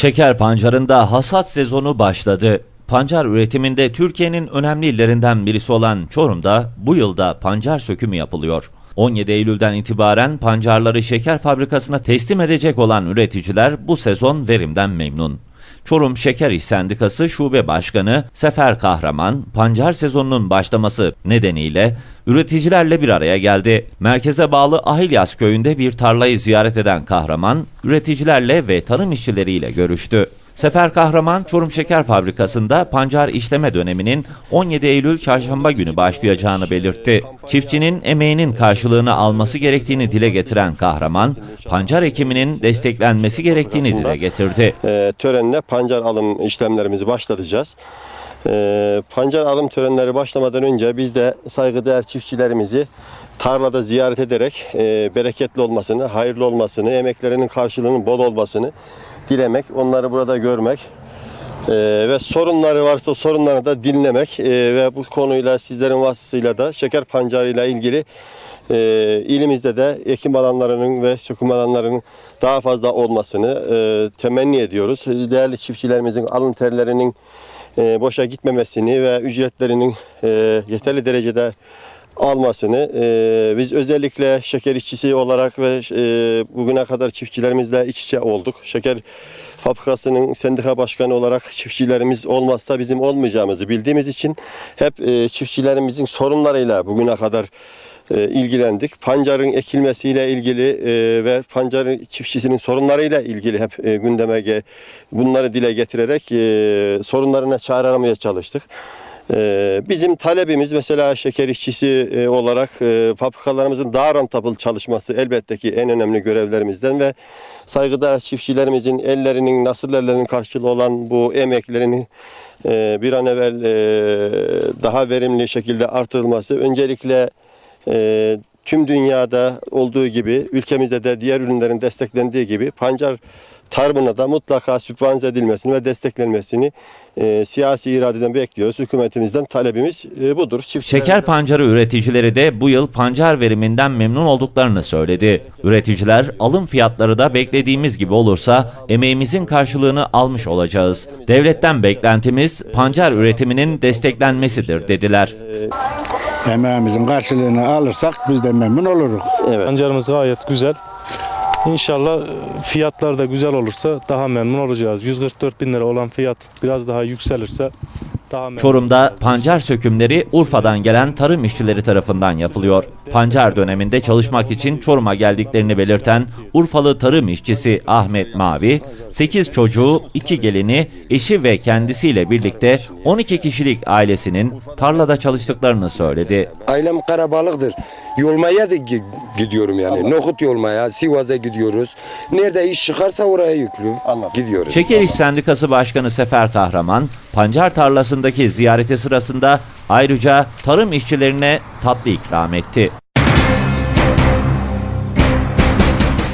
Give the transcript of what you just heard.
Şeker pancarında hasat sezonu başladı. Pancar üretiminde Türkiye'nin önemli illerinden birisi olan Çorum'da bu yılda pancar sökümü yapılıyor. 17 Eylül'den itibaren pancarları şeker fabrikasına teslim edecek olan üreticiler bu sezon verimden memnun. Çorum Şeker İş Sendikası Şube Başkanı Sefer Kahraman, pancar sezonunun başlaması nedeniyle üreticilerle bir araya geldi. Merkeze bağlı Ahilyas köyünde bir tarlayı ziyaret eden Kahraman, üreticilerle ve tarım işçileriyle görüştü. Sefer Kahraman, Çorum Şeker Fabrikası'nda pancar işleme döneminin 17 Eylül çarşamba günü başlayacağını belirtti. Çiftçinin emeğinin karşılığını alması gerektiğini dile getiren Kahraman, pancar ekiminin desteklenmesi gerektiğini dile getirdi. e, törenle pancar alım işlemlerimizi başlatacağız. E, pancar alım törenleri başlamadan önce biz de saygıdeğer çiftçilerimizi tarlada ziyaret ederek e, bereketli olmasını, hayırlı olmasını, emeklerinin karşılığının bol olmasını dilemek, onları burada görmek e, ve sorunları varsa o sorunlarını da dinlemek e, ve bu konuyla sizlerin vasıtasıyla da şeker pancarıyla ilgili e, ilimizde de ekim alanlarının ve söküm alanlarının daha fazla olmasını e, temenni ediyoruz. Değerli çiftçilerimizin alın terlerinin e, boşa gitmemesini ve ücretlerinin e, yeterli derecede almasını e, biz özellikle şeker işçisi olarak ve e, bugüne kadar çiftçilerimizle iç içe olduk. Şeker fabrikasının sendika başkanı olarak çiftçilerimiz olmazsa bizim olmayacağımızı bildiğimiz için hep e, çiftçilerimizin sorunlarıyla bugüne kadar e, ilgilendik. Pancarın ekilmesiyle ilgili e, ve pancarın çiftçisinin sorunlarıyla ilgili hep e, gündeme bunları dile getirerek sorunlarına çare aramaya çalıştık. E, bizim talebimiz mesela şeker işçisi e, olarak e, fabrikalarımızın daha rentable çalışması elbette ki en önemli görevlerimizden ve saygıdeğer çiftçilerimizin ellerinin, nasır ellerinin karşılığı olan bu emeklerinin e, bir an evvel daha verimli şekilde artırılması öncelikle tüm dünyada olduğu gibi ülkemizde de diğer ürünlerin desteklendiği gibi pancar tarımına da mutlaka sübvanse edilmesini ve desteklenmesini e, siyasi iradeden bekliyoruz. Hükümetimizden talebimiz e, budur. Çiftçilerimize- Şeker pancarı üreticileri de bu yıl pancar veriminden memnun olduklarını söyledi. Üreticiler alım fiyatları da beklediğimiz gibi olursa emeğimizin karşılığını almış olacağız. Devletten beklentimiz pancar üretiminin desteklenmesidir dediler. Emeğimizin karşılığını alırsak biz de memnun oluruz. Evet. Pancarımız gayet güzel. İnşallah e, fiyatlar da güzel olursa daha memnun olacağız. 144 bin lira olan fiyat biraz daha yükselirse daha memnun Çorum'da pancar sökümleri Urfa'dan gelen tarım işçileri tarafından yapılıyor. Pancar döneminde çalışmak için Çorum'a geldiklerini belirten Urfalı tarım işçisi Ahmet Mavi, 8 çocuğu, 2 gelini, eşi ve kendisiyle birlikte 12 kişilik ailesinin tarlada çalıştıklarını söyledi. Ailem Karabalık'tır. Yolmaya da gi- gidiyorum yani. Nokut yolmaya, Sivas'a gidiyoruz. Nerede iş çıkarsa oraya yüklü Anladım. gidiyoruz. Şeker İş Sendikası Başkanı Sefer Kahraman, pancar tarlasındaki ziyareti sırasında ayrıca tarım işçilerine tatlı ikram etti.